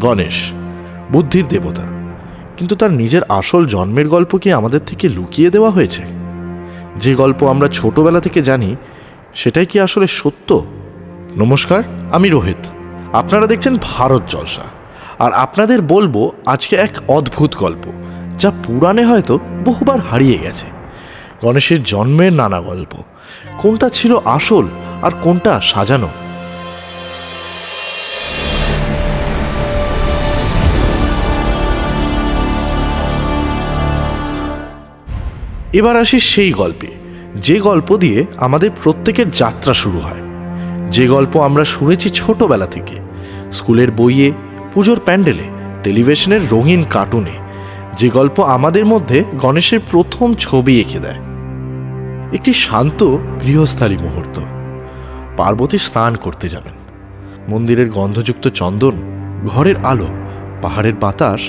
গণেশ, বুদ্ধির দেবতা, কিন্তু তার নিজের আসল জন্মের গল্প কি আমাদের থেকে লুকিয়ে দেওয়া হয়েছে? যে গল্প আমরা ছোটবেলা থেকে জানি, সেটাই কি আসলে সত্য? নমস্কার, আমি রোহিত। আপনারা দেখছেন ভারত জলসা। আর আপনাদের বলব, আজকে এক অদ্ভুত গল্প, যা পুরাণে হয়তো বহুবার হারিয়ে গেছে। গণেশের জন্মের নানা গল্প, কোনটা ছিল আসল আর কোনটা সাজানো? এবার আসি সেই গল্পে। যে গল্প দিয়ে আমাদের প্রত্যেকের যাত্রা শুরু হয়। যে গল্প আমরা শুনেছি ছোটবেলা থেকে, স্কুলের বইয়ে, পুজোর প্যান্ডেলে, টেলিভিশনের রঙিন কার্টুনে, যে গল্প আমাদের মধ্যে গণেশের প্রথম ছবি এঁকে দেয়। একটি শান্ত, গৃহস্থালী মুহূর্ত। পার্বতী স্নান করতে যাবেন। মন্দিরের গন্ধযুক্ত চন্দন, ঘরের আলো, পাহাড়ের বাতাস,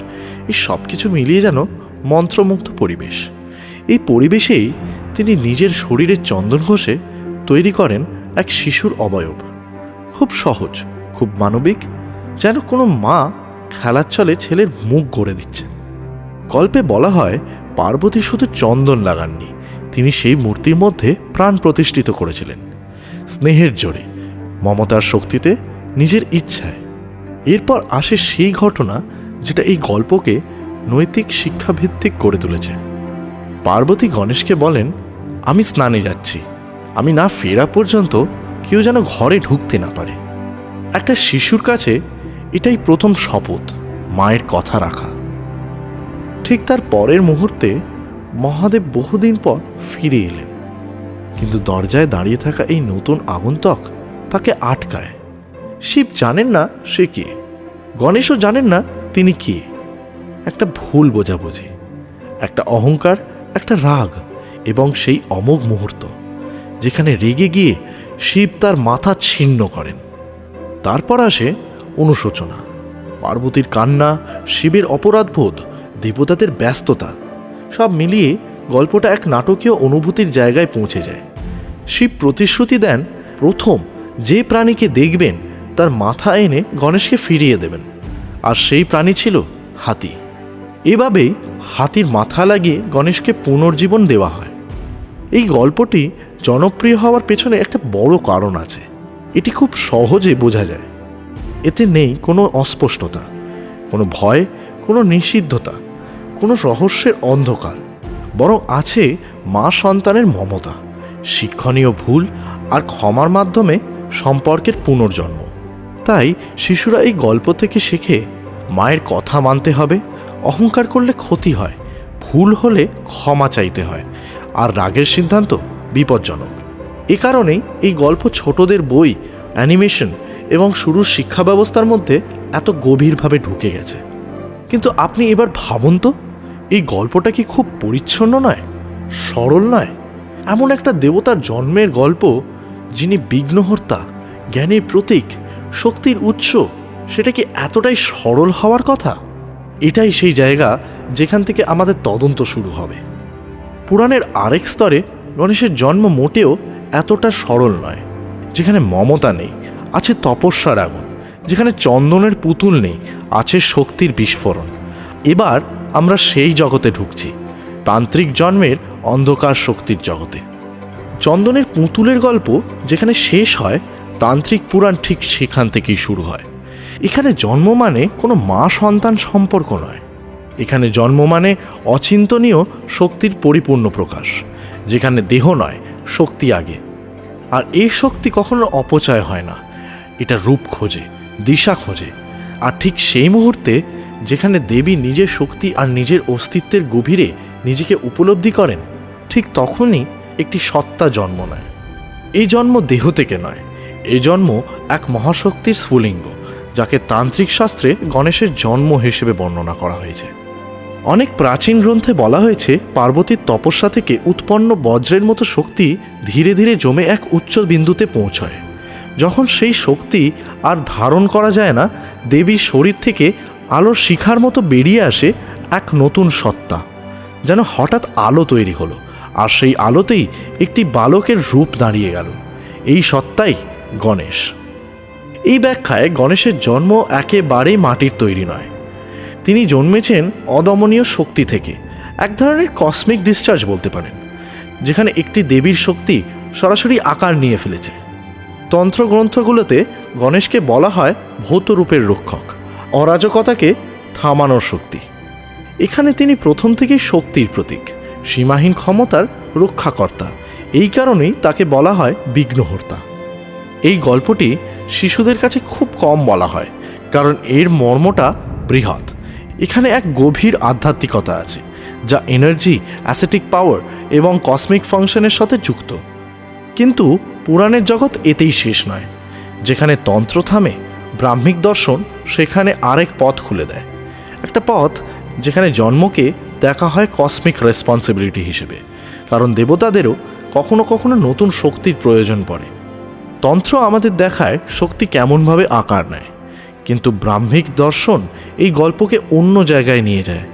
এই সব কিছু মিলিয়ে যেন মন্ত্রমুগ্ধ পরিবেশ। এই পরিবেশেই তিনি নিজের শরীরের চন্দন ঘষে তৈরি করেন এক শিশুর অবয়ব। খুব সহজ, খুব মানবিক, যেন কোনো মা খেলার ছলে ছেলের মুখ গড়ে দিচ্ছেন। গল্পে বলা হয়, পার্বতী শুধু চন্দন লাগাননি, তিনি সেই মূর্তির মধ্যে প্রাণ প্রতিষ্ঠিত করেছিলেন। স্নেহের জোরে, মমতার শক্তিতে নিজের ইচ্ছায়। এরপর আসে সেই ঘটনা, যেটা এই গল্পকে নৈতিক শিক্ষাভিত্তিক করে তুলেছে। পার্বতী গণেশকে বলেন, আমি স্নানে যাচ্ছি। আমি না ফেরা পর্যন্ত কেউ যেন ঘরে ঢুকতে না পারে। একটা শিশুর কাছে এটাই প্রথম শপথ, মায়ের কথা রাখা। ঠিক তার পরের মুহূর্তে মহাদেব বহুদিন পর ফিরে এলেন। কিন্তু দরজায় দাঁড়িয়ে থাকা এই নতুন আগন্তক তাকে আটকায়। শিব জানেন না সে কে। গণেশও জানেন না তিনি কে। একটা ভুল বোঝাবুঝি, একটা অহংকার একটা রাগ এবং সেই অমোঘ মুহূর্ত, যেখানে রেগে গিয়ে শিব তার মাথা ছিন্ন করেন। তারপর আসে অনুশোচনা। পার্বতীর কান্না, শিবের অপরাধবোধ, দেবতাদের ব্যস্ততা, সব মিলিয়ে গল্পটা এক নাটকীয় অনুভূতির জায়গায় পৌঁছে যায়। শিব প্রতিশ্রুতি দেন, প্রথম যে প্রাণীকে দেখবেন, তার মাথা এনে গণেশকে ফিরিয়ে দেবেন। আর সেই প্রাণী ছিল হাতি। এভাবেই হাতির মাথা লাগিয়ে গণেশকে পুনর্জীবন দেওয়া হয়। এই গল্পটি জনপ্রিয় হওয়ার পেছনে একটা বড় কারণ আছে। এটি খুব সহজে বোঝা যায়। এতে নেই কোনো অস্পষ্টতা, কোনো ভয়, কোনো নিষিদ্ধতা, কোনো রহস্যের অন্ধকার, বরং আছে মা সন্তানের মমতা, শিক্ষণীয় ভুল আর ক্ষমার মাধ্যমে সম্পর্কের পুনর্জন্ম। তাই শিশুরা এই গল্প থেকে শেখে মায়ের কথা মানতে হবে অহংকার করলে ক্ষতি হয়, ভুল হলে ক্ষমা চাইতে হয়, আর রাগের সিদ্ধান্ত বিপজ্জনক। এ কারণেই এই গল্প ছোটদের বই, অ্যানিমেশন এবং শুরুর শিক্ষা ব্যবস্থার মধ্যে এত গভীরভাবে ঢুকে গেছে। কিন্তু আপনি এবার ভাবুন তো, এই গল্পটা কি খুব পরিচ্ছন্ন নয়, সরল নয়? এমন একটা দেবতার জন্মের গল্প, যিনি বিঘ্নহর্তা, জ্ঞানের প্রতীক, শক্তির উৎস, সেটা কি এতটাই সরল হওয়ার কথা? এটাই সেই জায়গা যেখান থেকে আমাদের তদন্ত শুরু হবে। পুরাণের আরেক স্তরে গণেশের জন্ম মোটেও এতটা সরল নয়, যেখানে মমতা নেই, আছে তপস্যার আগুন, যেখানে চন্দনের পুতুল নেই, আছে শক্তির বিস্ফোরণ। এবার আমরা সেই জগতে ঢুকছি, তান্ত্রিক জন্মের অন্ধকার শক্তির জগতে। চন্দনের পুতুলের গল্প যেখানে শেষ হয়, তান্ত্রিক পুরাণ ঠিক সেখান থেকেই শুরু হয়। এখানে জন্ম মানে কোনো মা সন্তান সম্পর্ক নয়। এখানে জন্ম মানে অচিন্তনীয় শক্তির পরিপূর্ণ প্রকাশ, যেখানে দেহ নয়, শক্তি আগে। আর এই শক্তি কখনো অপচয় হয় না। এটা রূপ খোঁজে, দিশা খোঁজে। আর ঠিক সেই মুহূর্তে যেখানে দেবী নিজের শক্তি আর নিজের অস্তিত্বের গভীরে নিজেকে উপলব্ধি করেন, ঠিক তখনই একটি সত্তা জন্ম নেয়। এই জন্ম দেহ থেকে নয়, এই জন্ম এক মহাশক্তির স্ফুলিঙ্গ। যাকে তান্ত্রিক শাস্ত্রে গণেশের জন্ম হিসেবে বর্ণনা করা হয়েছে। অনেক প্রাচীন গ্রন্থে বলা হয়েছে, পার্বতীর তপস্যা থেকে উৎপন্ন বজ্রের মতো শক্তি ধীরে ধীরে জমে এক উচ্চ বিন্দুতে পৌঁছয়। যখন সেই শক্তি আর ধারণ করা যায় না, দেবীর শরীর থেকে আলোর শিখার মতো বেরিয়ে আসে এক নতুন সত্তা, যেন হঠাৎ আলো তৈরি হলো, আর সেই আলোতেই একটি বালকের রূপ দাঁড়িয়ে গেল। এই সত্তাই গণেশ। এই ব্যাখ্যায় গণেশের জন্ম একেবারেই মাটির তৈরি নয়। তিনি জন্মেছেন অদমনীয় শক্তি থেকে, এক ধরনের কসমিক ডিসচার্জ বলতে পারেন, যেখানে একটি দেবীর শক্তি সরাসরি আকার নিয়ে ফেলেছে। তন্ত্রগ্রন্থগুলোতে গণেশকে বলা হয় ভৌত রূপের রক্ষক, অরাজকতাকে থামানোর শক্তি। এখানে তিনি প্রথম থেকেই শক্তির প্রতীক, সীমাহীন ক্ষমতার রক্ষাকর্তা। এই কারণেই তাকে বলা হয় বিঘ্নহর্তা। এই গল্পটি শিশুদের কাছে খুব কম বলা হয়, কারণ এর মর্মটা বৃহৎ। এখানে এক গভীর আধ্যাত্মিকতা আছে, যা এনার্জি অ্যাসেটিক পাওয়ার এবং কসমিক ফাংশনের সাথে যুক্ত। কিন্তু পুরাণের জগৎ এতেই শেষ নয়, যেখানে তন্ত্র থামে, ব্রাহ্মিক দর্শন সেখানে আরেক পথ খুলে দেয়। একটা পথ যেখানে জন্মকে দেখা হয় কসমিক রেসপন্সিবিলিটি হিসেবে, কারণ দেবতাদেরও কখনো কখনো নতুন শক্তির প্রয়োজন পড়ে। তন্ত্র আমাদের দেখায় শক্তি কেমনভাবে আকার নেয়। কিন্তু ব্রাহ্মিক দর্শন এই গল্পকে অন্য জায়গায় নিয়ে যায়।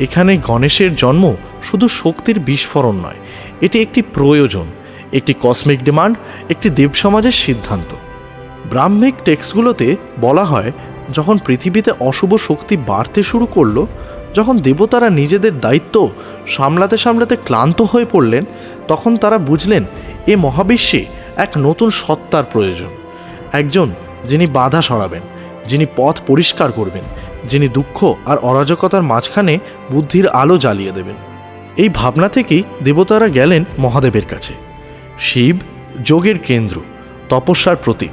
এখানে গণেশের জন্ম শুধু শক্তির বিস্ফোরণ নয়, এটি একটি প্রয়োজন, একটি কসমিক ডিমান্ড একটি দেব সমাজের সিদ্ধান্ত। ব্রাহ্মিক টেক্সটগুলোতে বলা হয়, যখন পৃথিবীতে অশুভ শক্তি বাড়তে শুরু করল, যখন দেবতারা নিজেদের দায়িত্ব সামলাতে সামলাতে ক্লান্ত হয়ে পড়লেন, তখন তারা বুঝলেন, এ মহাবিশ্বে এক নতুন সত্তার প্রয়োজন। একজন যিনি বাধা সরাবেন, যিনি পথ পরিষ্কার করবেন, যিনি দুঃখ আর অরাজকতার মাঝখানে বুদ্ধির আলো জ্বালিয়ে দেবেন। এই ভাবনা থেকেই দেবতারা গেলেন মহাদেবের কাছে। শিব যোগের কেন্দ্র, তপস্যার প্রতীক,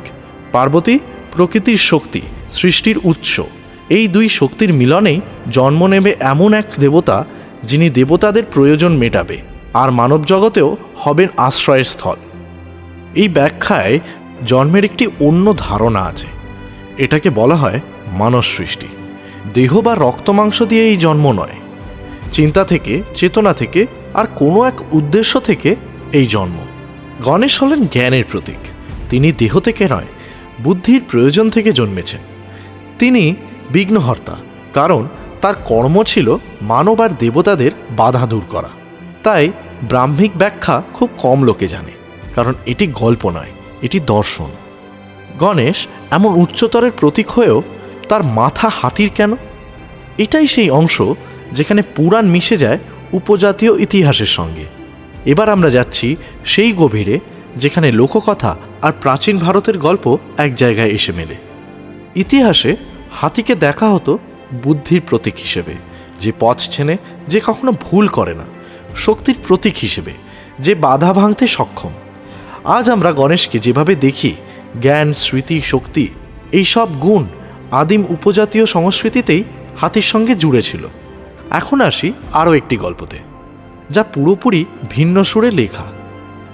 পার্বতী প্রকৃতির শক্তি, সৃষ্টির উৎস। এই দুই শক্তির মিলনেই জন্ম নেবে এমন এক দেবতা, যিনি দেবতাদের প্রয়োজন মেটাবে, আর মানব জগতেও হবেন আশ্রয়ের স্থল। এই ব্যাখ্যায় জন্মের একটি অন্য ধারণা আছে। এটাকে বলা হয় মানস সৃষ্টি। দেহ বা রক্তমাংস দিয়ে এই জন্ম নয়। চিন্তা থেকে, চেতনা থেকে আর কোনো এক উদ্দেশ্য থেকে এই জন্ম। গণেশ হলেন জ্ঞানের প্রতীক। তিনি দেহ থেকে নয়, বুদ্ধির প্রয়োজন থেকে জন্মেছেন। তিনি বিঘ্নহর্তা, কারণ তার কর্ম ছিল মানব আর দেবতাদের বাধা দূর করা। তাই ব্রাহ্মিক ব্যাখ্যা খুব কম লোকে জানে। কারণ এটি গল্প নয়, এটি দর্শন। গণেশ এমন উচ্চতরের প্রতীক হয়েও তার মাথা হাতির কেন? এটাই সেই অংশ যেখানে পুরাণ মিশে যায় উপজাতীয় ইতিহাসের সঙ্গে। এবার আমরা যাচ্ছি সেই গভীরে যেখানে লোককথা আর প্রাচীন ভারতের গল্প এক জায়গায় এসে মেলে। ইতিহাসে হাতিকে দেখা হতো বুদ্ধির প্রতীক হিসেবে, যে পথ ছেনে যে কখনো ভুল করে না, শক্তির প্রতীক হিসেবে, যে বাধা ভাঙতে সক্ষম। আজ আমরা গণেশকে যেভাবে দেখি, জ্ঞান, স্মৃতি, শক্তি, এই সব গুণ আদিম উপজাতীয় সংস্কৃতিতেই হাতির সঙ্গে জুড়ে ছিল। এখন আসি আরও একটি গল্পতে, যা পুরোপুরি ভিন্ন সুরে লেখা।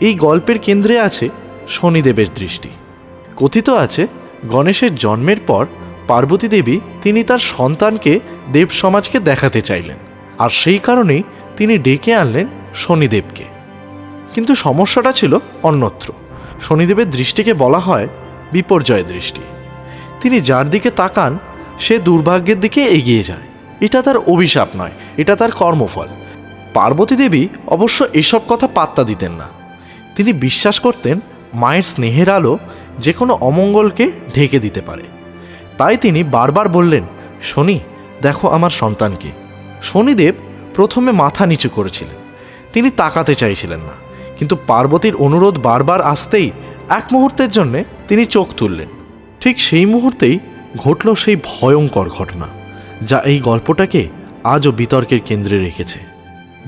এই গল্পের কেন্দ্রে আছে শনিদেবের দৃষ্টি। কথিত আছে, গণেশের জন্মের পর পার্বতী দেবী তিনি তার সন্তানকে দেব সমাজকে দেখাতে চাইলেন, আর সেই কারণেই তিনি ডেকে আনলেন শনিদেবকে। কিন্তু সমস্যাটা ছিল অন্যত্র। শনিদেবের দৃষ্টিকে বলা হয় বিপর্যয় দৃষ্টি। তিনি যার দিকে তাকান, সে দুর্ভাগ্যের দিকে এগিয়ে যায়। এটা তার অভিশাপ নয়, এটা তার কর্মফল। পার্বতী দেবী অবশ্য এসব কথা পাত্তা দিতেন না। তিনি বিশ্বাস করতেন মায়ের স্নেহের আলো যে কোনো অমঙ্গলকে ঢেকে দিতে পারে। তাই তিনি বারবার বললেন, শনি, দেখো আমার সন্তানকে। শনিদেব প্রথমে মাথা নিচু করেছিলেন। তিনি তাকাতে চাইছিলেন না। কিন্তু পার্বতীর অনুরোধ বারবার আসতেই এক মুহূর্তের জন্যে তিনি চোখ তুললেন। ঠিক সেই মুহূর্তেই ঘটল সেই ভয়ঙ্কর ঘটনা, যা এই গল্পটাকে আজও বিতর্কের কেন্দ্রে রেখেছে।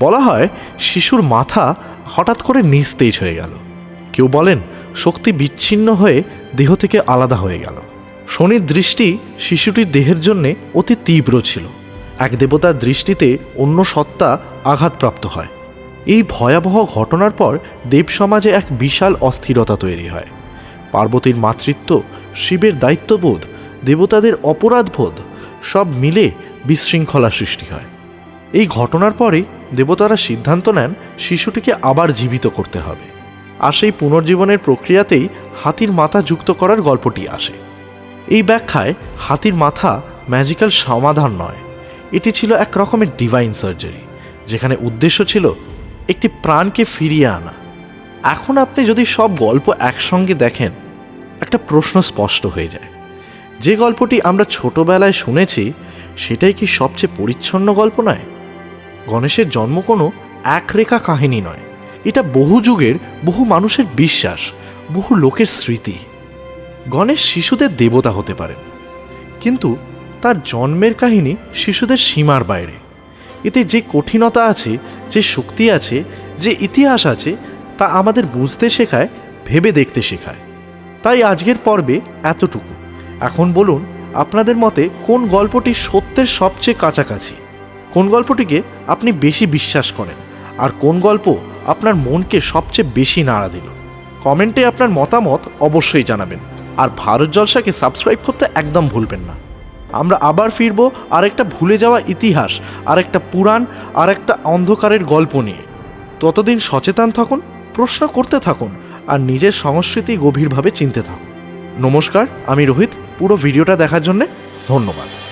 বলা হয়, শিশুর মাথা হঠাৎ করে নিস্তেজ হয়ে গেল। কেউ বলেন, শক্তি বিচ্ছিন্ন হয়ে দেহ থেকে আলাদা হয়ে গেল। শনির দৃষ্টি শিশুটির দেহের জন্যে অতি তীব্র ছিল। এক দেবতার দৃষ্টিতে অন্য সত্তা আঘাতপ্রাপ্ত হয়। এই ভয়াবহ ঘটনার পর দেব সমাজে এক বিশাল অস্থিরতা তৈরি হয়। পার্বতীর মাতৃত্ব, শিবের দায়িত্ববোধ, দেবতাদের অপরাধবোধ, সব মিলে বিশৃঙ্খলা সৃষ্টি হয়। এই ঘটনার পরেই দেবতারা সিদ্ধান্ত নেন শিশুটিকে আবার জীবিত করতে হবে। আর সেই পুনর্জীবনের প্রক্রিয়াতেই হাতির মাথা যুক্ত করার গল্পটি আসে। এই ব্যাখ্যায় হাতির মাথা ম্যাজিক্যাল সমাধান নয়। এটি ছিল এক রকমের ডিভাইন সার্জারি যেখানে উদ্দেশ্য ছিল একটি প্রাণকে ফিরিয়ে আনা। এখন আপনি যদি সব গল্প একসঙ্গে দেখেন, একটা প্রশ্ন স্পষ্ট হয়ে যায়। যে গল্পটি আমরা ছোটবেলায় শুনেছি, সেটাই কি সবচেয়ে পরিচ্ছন্ন গল্প নয়? গণেশের জন্ম কোনো একরেখা কাহিনী নয়। এটা বহু যুগের, বহু মানুষের বিশ্বাস, বহু লোকের স্মৃতি। গণেশ শিশুদের দেবতা হতে পারেন, কিন্তু তার জন্মের কাহিনী শিশুদের সীমার বাইরে। এতে যে কঠিনতা আছে, যে শক্তি আছে, যে ইতিহাস আছে, তা আমাদের বুঝতে শেখায়, ভেবে দেখতে শেখায়। তাই আজকের পর্বে এতটুকু। এখন বলুন, আপনাদের মতে কোন গল্পটি সত্যের সবচেয়ে কাছাকাছি? কোন গল্পটিকে আপনি বেশি বিশ্বাস করেন? আর কোন গল্প আপনার মনকে সবচেয়ে বেশি নাড়া দিল? কমেন্টে আপনার মতামত অবশ্যই জানাবেন। আর ভারত জলসাকে সাবস্ক্রাইব করতে একদম ভুলবেন না। আমরা আবার ফিরবো আরেকটা ভুলে যাওয়া ইতিহাস আর একটা পুরাণ আর একটা অন্ধকারের গল্প নিয়ে। ততদিন সচেতন থাকুন, প্রশ্ন করতে থাকুন, আর নিজের সংস্কৃতি গভীরভাবে চিনতে থাকুন। নমস্কার, আমি রোহিত, পুরো ভিডিওটা দেখার জন্যে ধন্যবাদ।